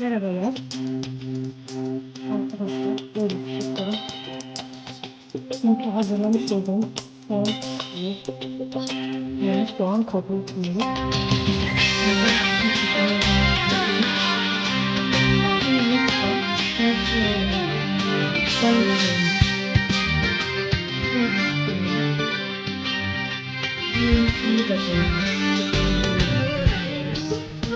Merhabalar. Arkadaşlar böyle çiçeklerim. Çünkü hazırlamış olduğum soğan suyu. Yani soğan kabuğu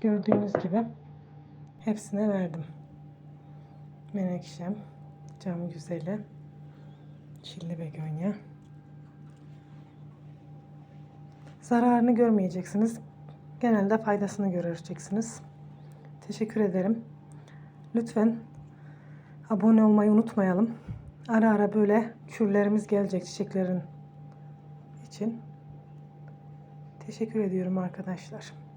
Gördüğünüz gibi hepsine verdim. Menekşem, cam güzeli, çilli begonya. Zararını görmeyeceksiniz. Genelde faydasını göreceksiniz. Teşekkür ederim. Lütfen abone olmayı unutmayalım. Ara ara böyle kürlerimiz gelecek çiçeklerin için. Teşekkür ediyorum arkadaşlar.